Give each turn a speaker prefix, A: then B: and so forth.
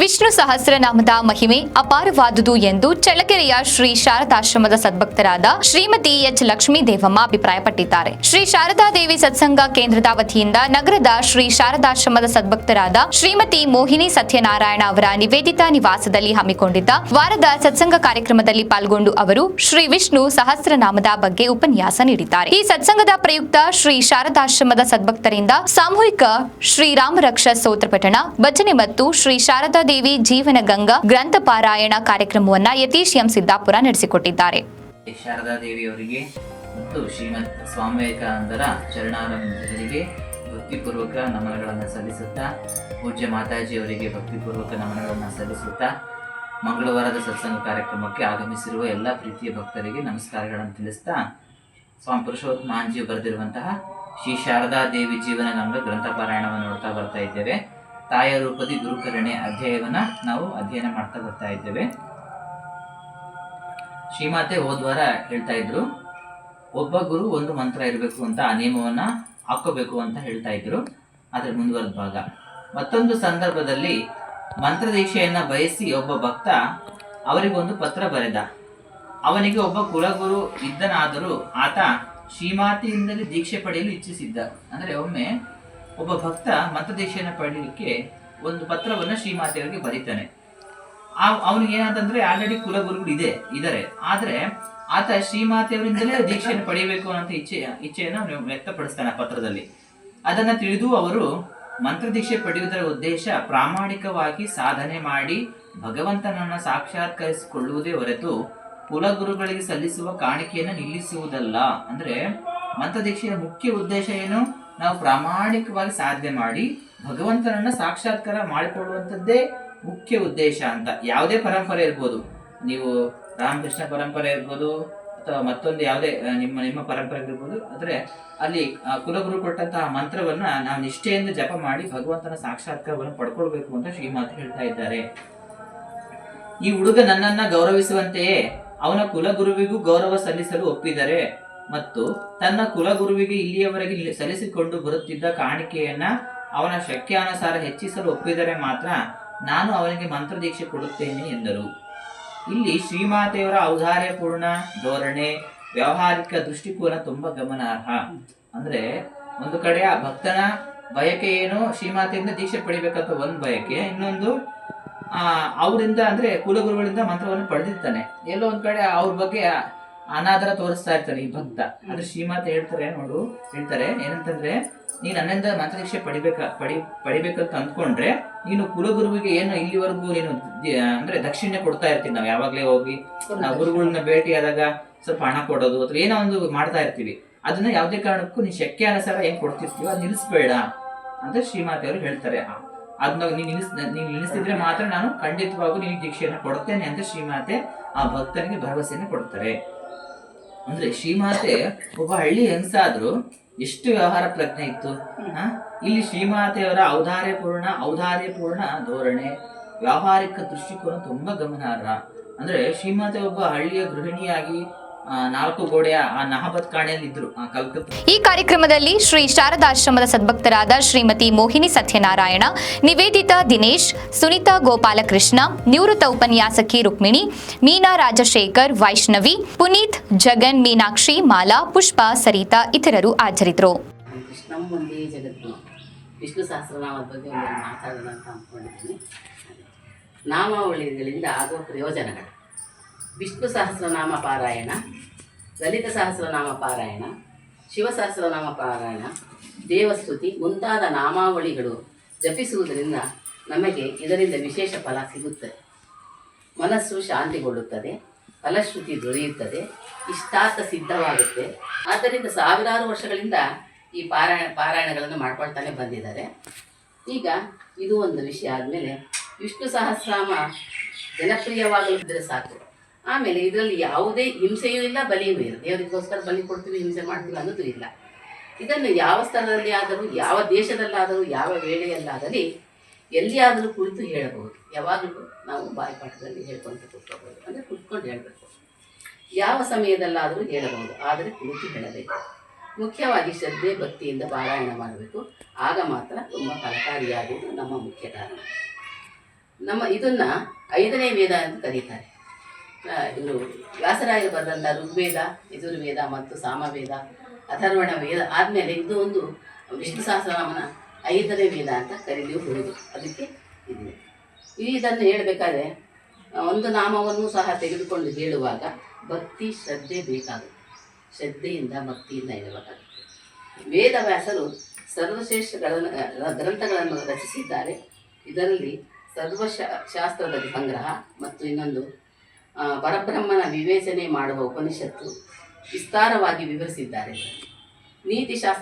A: ವಿಷ್ಣು ಸಹಸ್ರನಾಮದ ಮಹಿಮೆ ಅಪಾರವಾದುದು ಎಂದು ಚಳ್ಳಕೆರೆಯ ಶ್ರೀ ಶಾರದಾಶ್ರಮದ ಸದ್ಭಕ್ತರಾದ ಶ್ರೀಮತಿ ಎಚ್ ಲಕ್ಷ್ಮೀ ದೇವಮ್ಮ ಅಭಿಪ್ರಾಯಪಟ್ಟಿದ್ದಾರೆ. ಶ್ರೀ ಶಾರದಾ ದೇವಿ ಸತ್ಸಂಗ ಕೇಂದ್ರದ ವತಿಯಿಂದ ನಗರದ ಶ್ರೀ ಶಾರದಾಶ್ರಮದ ಸದ್ಭಕ್ತರಾದ ಶ್ರೀಮತಿ ಮೋಹಿನಿ ಸತ್ಯನಾರಾಯಣ ಅವರ ನಿವೇದಿತಾ ನಿವಾಸದಲ್ಲಿ ಹಮ್ಮಿಕೊಂಡಿದ್ದ ವಾರದ ಸತ್ಸಂಗ ಕಾರ್ಯಕ್ರಮದಲ್ಲಿ ಪಾಲ್ಗೊಂಡು ಅವರು ಶ್ರೀ ವಿಷ್ಣು ಸಹಸ್ರನಾಮದ ಬಗ್ಗೆ ಉಪನ್ಯಾಸ ನೀಡಿದ್ದಾರೆ. ಈ ಸತ್ಸಂಗದ ಪ್ರಯುಕ್ತ ಶ್ರೀ ಶಾರದಾಶ್ರಮದ ಸದ್ಭಕ್ತರಿಂದ ಸಾಮೂಹಿಕ ಶ್ರೀರಾಮರಕ್ಷ ಸ್ತೋತ್ರ ಪಠಣ ಭಜನೆ ಮತ್ತು ಶ್ರೀ ಶಾರದಾ ದೇವಿ, ಜೀವನ ಗಂಗಾ, ಗ್ರಂಥ ಪಾರಾಯಣ ಕಾರ್ಯಕ್ರಮವನ್ನ ಯತೀಶ್ ಎಂ ಸಿದ್ದಾಪುರ ನಡೆಸಿಕೊಟ್ಟಿದ್ದಾರೆ.
B: ಶಾರದಾ ದೇವಿಯವರಿಗೆ ಮತ್ತು ಶ್ರೀಮತ್ ಸ್ವಾಮಿ ವಿವೇಕಾನಂದರ ಚರಣಾರಂಭರಿಗೆ ಭಕ್ತಿಪೂರ್ವಕ ನಮನಗಳನ್ನು ಸಲ್ಲಿಸುತ್ತಾ, ಪೂಜ್ಯ ಮಾತಾಜಿಯವರಿಗೆ ಭಕ್ತಿಪೂರ್ವಕ ನಮನಗಳನ್ನು ಸಲ್ಲಿಸುತ್ತಾ, ಮಂಗಳವಾರದ ಸತ್ಸಂಗ ಕಾರ್ಯಕ್ರಮಕ್ಕೆ ಆಗಮಿಸಿರುವ ಎಲ್ಲ ಪ್ರೀತಿಯ ಭಕ್ತರಿಗೆ ನಮಸ್ಕಾರಗಳನ್ನು ತಿಳಿಸ್ತಾ, ಸ್ವಾಮಿ ಪುರುಷೋತ್ತಮ ಬರೆದಿರುವಂತಹ ಶ್ರೀ ಶಾರದಾ ದೇವಿ ಜೀವನ ಗಂಗ ಗ್ರಂಥ ಪಾರಾಯಣವನ್ನು ನೋಡ್ತಾ ಬರ್ತಾ ಇದ್ದೇವೆ. ತಾಯ ರೂಪದಿ ಗುರುಕರಣೆ ಅಧ್ಯಾಯವನ್ನು ನಾವು ಅಧ್ಯಯನ ಮಾಡ್ತಾ ಬರ್ತಾ ಇದ್ದೇವೆ. ಶ್ರೀಮಾತೆ ಹೋದ್ವಾರ ಹೇಳ್ತಾ ಇದ್ರು, ಒಬ್ಬ ಗುರು ಒಂದು ಮಂತ್ರ ಇರಬೇಕು ಅಂತ ಆ ನಿಯಮವನ್ನ ಹಾಕೋಬೇಕು ಅಂತ ಹೇಳ್ತಾ ಇದ್ರು. ಆದ್ರೆ ಮುಂದುವರೆದ ಭಾಗ. ಮತ್ತೊಂದು ಸಂದರ್ಭದಲ್ಲಿ ಮಂತ್ರ ದೀಕ್ಷೆಯನ್ನ ಬಯಸಿ ಒಬ್ಬ ಭಕ್ತ ಅವರಿಗೊಂದು ಪತ್ರ ಬರೆದ. ಅವನಿಗೆ ಒಬ್ಬ ಕುಲಗುರು ಇದ್ದನಾದರೂ ಆತ ಶ್ರೀಮಾತೆಯಿಂದಲೇ ದೀಕ್ಷೆ ಪಡೆಯಲು ಇಚ್ಛಿಸಿದ್ದ. ಅಂದ್ರೆ ಒಮ್ಮೆ ಒಬ್ಬ ಭಕ್ತ ಮಂತ್ರ ಪಡೀಲಿಕ್ಕೆ ಒಂದು ಪತ್ರವನ್ನ ಶ್ರೀಮಾತೆಯವರಿಗೆ ಬರೀತಾನೆ. ಆ ಅವನಿಗೆ ಏನಂತಂದ್ರೆ ಆಲ್ರೆಡಿ ಕುಲಗುರುಗಳು ಇದೆ ಇದಾರೆ ಆದ್ರೆ ಆತ ಶ್ರೀಮಾತೆಯವರಿಂದಲೇ ದೀಕ್ಷೆಯನ್ನು ಪಡೆಯಬೇಕು ಅನ್ನೋ ಇಚ್ಛೆ, ಇಚ್ಛೆಯನ್ನು ವ್ಯಕ್ತಪಡಿಸ್ತಾನೆ ಪತ್ರದಲ್ಲಿ. ಅದನ್ನ ತಿಳಿದು ಅವರು ಮಂತ್ರ ದೀಕ್ಷೆ ಪಡೆಯುವುದರ ಉದ್ದೇಶ ಪ್ರಾಮಾಣಿಕವಾಗಿ ಸಾಧನೆ ಮಾಡಿ ಭಗವಂತನನ್ನ ಸಾಕ್ಷಾತ್ಕರಿಸಿಕೊಳ್ಳುವುದೇ ಹೊರತು ಕುಲಗುರುಗಳಿಗೆ ಸಲ್ಲಿಸುವ ಕಾಣಿಕೆಯನ್ನು ನಿಲ್ಲಿಸುವುದಲ್ಲ. ಅಂದ್ರೆ ಮಂತ್ರ ದೀಕ್ಷೆಯ ಮುಖ್ಯ ಉದ್ದೇಶ ಏನು? ನಾವು ಪ್ರಾಮಾಣಿಕವಾಗಿ ಸಾಧನೆ ಮಾಡಿ ಭಗವಂತನನ್ನ ಸಾಕ್ಷಾತ್ಕಾರ ಮಾಡಿಕೊಳ್ಳುವಂಥದ್ದೇ ಮುಖ್ಯ ಉದ್ದೇಶ ಅಂತ. ಯಾವುದೇ ಪರಂಪರೆ ಇರ್ಬೋದು. ನೀವು ರಾಮಕೃಷ್ಣ ಪರಂಪರೆ ಇರ್ಬೋದು, ಅಥವಾ ಮತ್ತೊಂದು ಯಾವುದೇ ನಿಮ್ಮ ನಿಮ್ಮ ಪರಂಪರೆ ಇರ್ಬೋದು, ಆದರೆ ಅಲ್ಲಿ ಕುಲಗುರು ಕೊಟ್ಟಂತಹ ಮಂತ್ರವನ್ನ ನಾವು ನಿಷ್ಠೆಯಿಂದ ಜಪ ಮಾಡಿ ಭಗವಂತನ ಸಾಕ್ಷಾತ್ಕಾರವನ್ನು ಪಡ್ಕೊಳ್ಬೇಕು ಅಂತ ಶ್ರೀಮಾತೆ ಹೇಳ್ತಾ ಇದ್ದಾರೆ. ಈ ಹುಡುಗ ನನ್ನನ್ನ ಗೌರವಿಸುವಂತೆಯೇ ಅವನ ಕುಲಗುರುವಿಗೂ ಗೌರವ ಸಲ್ಲಿಸಲು ಒಪ್ಪಿದರೆ ಮತ್ತು ತನ್ನ ಕುಲಗುರುವಿಗೆ ಇಲ್ಲಿಯವರೆಗೆ ಇಲ್ಲಿ ಸಲ್ಲಿಸಿಕೊಂಡು ಬರುತ್ತಿದ್ದ ಕಾಣಿಕೆಯನ್ನ ಅವನ ಶಕ್ಯಾನುಸಾರ ಹೆಚ್ಚಿಸಲು ಒಪ್ಪಿದರೆ ಮಾತ್ರ ನಾನು ಅವನಿಗೆ ಮಂತ್ರ ದೀಕ್ಷೆ ಕೊಡುತ್ತೇನೆ ಎಂದರು. ಇಲ್ಲಿ ಶ್ರೀಮಾತೆಯವರ ಔದಾರ್ಯಪೂರ್ಣ ಧೋರಣೆ, ವ್ಯಾವಹಾರಿಕ ದೃಷ್ಟಿಕೋನ ತುಂಬಾ ಗಮನಾರ್ಹ. ಅಂದ್ರೆ ಒಂದು ಕಡೆ ಆ ಭಕ್ತನ ಬಯಕೆ ಏನು, ಶ್ರೀಮಾತೆಯಿಂದ ದೀಕ್ಷೆ ಪಡಿಬೇಕಂತ ಒಂದು ಬಯಕೆ, ಇನ್ನೊಂದು, ಆ, ಅವರಿಂದ ಅಂದ್ರೆ ಕುಲಗುರುಗಳಿಂದ ಮಂತ್ರವನ್ನು ಪಡೆದಿರ್ತಾನೆ. ಎಲ್ಲೋ ಒಂದ್ ಕಡೆ ಅವ್ರ ಬಗ್ಗೆ ಅನಾದರ ತೋರಿಸ್ತಾ ಇರ್ತಾರೆ ಈ ಭಕ್ತ. ಅಂದ್ರೆ ಶ್ರೀಮಾತೆ ಹೇಳ್ತಾರೆ ನೋಡು ಹೇಳ್ತಾರೆ ಏನಂತಂದ್ರೆ ನೀನ್ ನನ್ನಿಂದ ಮಂತ್ರದೀಕ್ಷೆ ಪಡಿಬೇಕ ಪಡಿ ಪಡಿಬೇಕಂತ ಅಂದ್ಕೊಂಡ್ರೆ ನೀನು ಕುಲಗುರುವಿಗೆ ಏನು ಇಲ್ಲಿವರೆಗೂ ನೀನು ಅಂದ್ರೆ ದಕ್ಷಿಣೆ ಕೊಡ್ತಾ ಇರ್ತೀವಿ. ನಾವು ಯಾವಾಗ್ಲೇ ಹೋಗಿ ನಾವು ಗುರುಗಳನ್ನ ಭೇಟಿ ಆದಾಗ ಸ್ವಲ್ಪ ಹಣ ಕೊಡೋದು ಅಥವಾ ಏನೋ ಒಂದು ಮಾಡ್ತಾ ಇರ್ತೀವಿ. ಅದನ್ನ ಯಾವುದೇ ಕಾರಣಕ್ಕೂ ನೀನ್ ಶಕ್ಯ ಅನುಸಾರ ಏನ್ ಕೊಡ್ತಿರ್ತೀವ ಅದು ನಿಲ್ಲಿಸ್ಬೇಡ ಅಂತ ಶ್ರೀಮಾತೆ ಅವರು ಹೇಳ್ತಾರೆ. ಅದನ್ನ ನೀನ್ ನಿಲ್ಲಿಸ್ ನೀನ್ ನಿಲ್ಲಿಸಿದ್ರೆ ಮಾತ್ರ ನಾನು ಖಂಡಿತವಾಗೂ ನಿನಗೆ ದೀಕ್ಷೆಯನ್ನು ಕೊಡ್ತೇನೆ ಅಂತ ಶ್ರೀಮಾತೆ ಆ ಭಕ್ತನಿಗೆ ಭರವಸೆಯನ್ನು ಕೊಡ್ತಾರೆ. ಅಂದ್ರೆ ಶ್ರೀಮಾತೆ ಒಬ್ಬ ಹಳ್ಳಿ ಹೆಂಗಸಾದ್ರು ಎಷ್ಟು ವ್ಯವಹಾರ ಪ್ರಜ್ಞೆ ಇತ್ತು? ಇಲ್ಲಿ ಶ್ರೀಮಾತೆಯವರ ಔದಾರ್ಯಪೂರ್ಣ ಔದಾರ್ಯಪೂರ್ಣ ಧೋರಣೆ, ವ್ಯಾವಹಾರಿಕ ದೃಷ್ಟಿಕೋನ ತುಂಬಾ ಗಮನಾರ್ಹ ಅಂದ್ರೆ ಶ್ರೀಮಾತೆ ಒಬ್ಬ ಹಳ್ಳಿಯ ಗೃಹಿಣಿಯಾಗಿ ನಾಲ್ಕು ಗೋಡೆಯ ಆ ನಹಬತ್ ಕಾಣೆಯಲ್ಲಿ ಇದ್ರು
A: ಈ ಕಾರ್ಯಕ್ರಮದಲ್ಲಿ ಶ್ರೀ ಶಾರದಾಶ್ರಮದ ಸದ್ಭಕ್ತರಾದ ಶ್ರೀಮತಿ ಮೋಹಿನಿ ಸತ್ಯನಾರಾಯಣ ನಿವೇದಿತಾ ದಿನೇಶ್ ಸುನೀತಾ ಗೋಪಾಲಕೃಷ್ಣ ನಿವೃತ್ತ ಉಪನ್ಯಾಸಕಿ ರುಕ್ಮಿಣಿ ಮೀನಾ ರಾಜಶೇಖರ್ ವೈಷ್ಣವಿ ಪುನೀತ್ ಜಗನ್ ಮೀನಾಕ್ಷಿ ಮಾಲಾ ಪುಷ್ಪ ಸರಿತಾ ಇತರರು ಹಾಜರಿದ್ದರು.
C: ವಿಷ್ಣು ಸಹಸ್ರನಾಮದ ಬಗ್ಗೆ ಒಂದು ಮಾತಾಡೋಣ ಅಂತ ಅಂದ್ಕೊಂಡಿದ್ದೀನಿ. ನಾಮಾವಳಿಗಳಿಂದ ಆಗುವ ಪ್ರಯೋಜನಗಳು. ವಿಷ್ಣು ಸಹಸ್ರನಾಮ ಪಾರಾಯಣ, ಲಲಿತ ಸಹಸ್ರನಾಮ ಪಾರಾಯಣ ಶಿವಸಹಸ್ರನಾಮ ಪಾರಾಯಣ, ದೇವಸ್ತುತಿ ಮುಂತಾದ ನಾಮಾವಳಿಗಳು ಜಪಿಸುವುದರಿಂದ ನಮಗೆ ಇದರಿಂದ ವಿಶೇಷ ಫಲ ಸಿಗುತ್ತದೆ ಮನಸ್ಸು ಶಾಂತಿಗೊಳ್ಳುತ್ತದೆ, ಫಲಶ್ರುತಿ ದೊರೆಯುತ್ತದೆ, ಇಷ್ಟಾರ್ಥ ಸಿದ್ಧವಾಗುತ್ತೆ. ಆದ್ದರಿಂದ ಸಾವಿರಾರು ವರ್ಷಗಳಿಂದ ಈ ಪಾರಾಯಣ, ಪಾರಾಯಣಗಳನ್ನು ಮಾಡ್ಕೊಳ್ತಾನೆ ಬಂದಿದ್ದಾರೆ. ಈಗ ಇದು ಒಂದು ವಿಷಯ ಆದಮೇಲೆ ವಿಷ್ಣು ಸಹಸ್ರಾಮ ಜನಪ್ರಿಯವಾಗಲಿದ್ದರೆ ಸಾಕು. ಆಮೇಲೆ ಇದರಲ್ಲಿ ಯಾವುದೇ ಹಿಂಸೆಯೂ ಇಲ್ಲ, ಬಲಿಯೂ ಇಲ್ಲ. ದೇವರಿಗೋಸ್ಕರ ಬಲಿ ಕೊಡ್ತೀವಿ, ಹಿಂಸೆ ಮಾಡ್ತೀವಿ ಅನ್ನೋದು ಇಲ್ಲ. ಇದನ್ನು ಯಾವ ಸ್ಥಳದಲ್ಲಿ ಆದರೂ ಯಾವ ದೇಶದಲ್ಲಾದರೂ, ಯಾವ ವೇಳೆಯಲ್ಲಾದಲ್ಲಿ ಎಲ್ಲಿಯಾದರೂ ಕುಳಿತು ಹೇಳಬಹುದು. ಯಾವಾಗಲೂ ನಾವು ಬಾಯಿಪಾಠದಲ್ಲಿ ಹೇಳ್ಕೊಂಡು ಕೂತ್ಕೋಬಹುದು. ಅಂದರೆ ಕುತ್ಕೊಂಡು ಹೇಳಬೇಕು. ಯಾವ ಸಮಯದಲ್ಲಾದರೂ ಹೇಳಬಹುದು. ಆದರೆ ಕುಳಿತು ಹೇಳಬೇಕು. ಮುಖ್ಯವಾಗಿ ಶ್ರದ್ಧೆ, ಭಕ್ತಿಯಿಂದ ಪಾರಾಯಣ ಮಾಡಬೇಕು. ಆಗ ಮಾತ್ರ ತುಂಬ ಫಲಕಾರಿಯಾಗುವುದು ನಮ್ಮ ಮುಖ್ಯ ಕಾರಣ ನಮ್ಮ ಇದನ್ನು ಐದನೇ ವೇದ ಅಂತ ಕರೀತಾರೆ. ಇವರು ವ್ಯಾಸರಾಯರು ಬರೆದಂಥ ಋಗ್ವೇದ, ಯಜುರ್ವೇದ ಮತ್ತು ಸಾಮವೇದ, ಅಥರ್ವಣ ವೇದ ಆದಮೇಲೆ ಇದು ಒಂದು ವಿಷ್ಣು ಸಹಸ್ರನಾಮನ ಐದನೇ ವೇದ ಅಂತ ಕರೀಬಹುದು ಅದಕ್ಕೆ ಇದೆ ಇದನ್ನು ಹೇಳಬೇಕಾದ್ರೆ ಒಂದು ನಾಮವನ್ನು ಸಹ ತೆಗೆದುಕೊಂಡು ಹೇಳುವಾಗ ಭಕ್ತಿ ಶ್ರದ್ಧೆ ಬೇಕಾಗುತ್ತೆ. ಶ್ರದ್ಧೆಯಿಂದ ಭಕ್ತಿಯಿಂದ ಹೇಳಬೇಕಾಗುತ್ತೆ ವೇದವ್ಯಾಸರು ಸರ್ವಶ್ರೇಷ್ಠಗಳನ್ನು ಗ್ರಂಥಗಳನ್ನು ರಚಿಸಿದ್ದಾರೆ. ಇದರಲ್ಲಿ ಸರ್ವಶ, ಶಾಸ್ತ್ರದ ಸಂಗ್ರಹ ಮತ್ತು ಇನ್ನೊಂದು ಪರಬ್ರಹ್ಮನ ವಿವೇಚನೆ ಮಾಡುವ ಉಪನಿಷತ್ತು ವಿಸ್ತಾರವಾಗಿ ವಿವರಿಸಿದ್ದಾರೆ. ನೀತಿಶಾಸ್ತ್ರ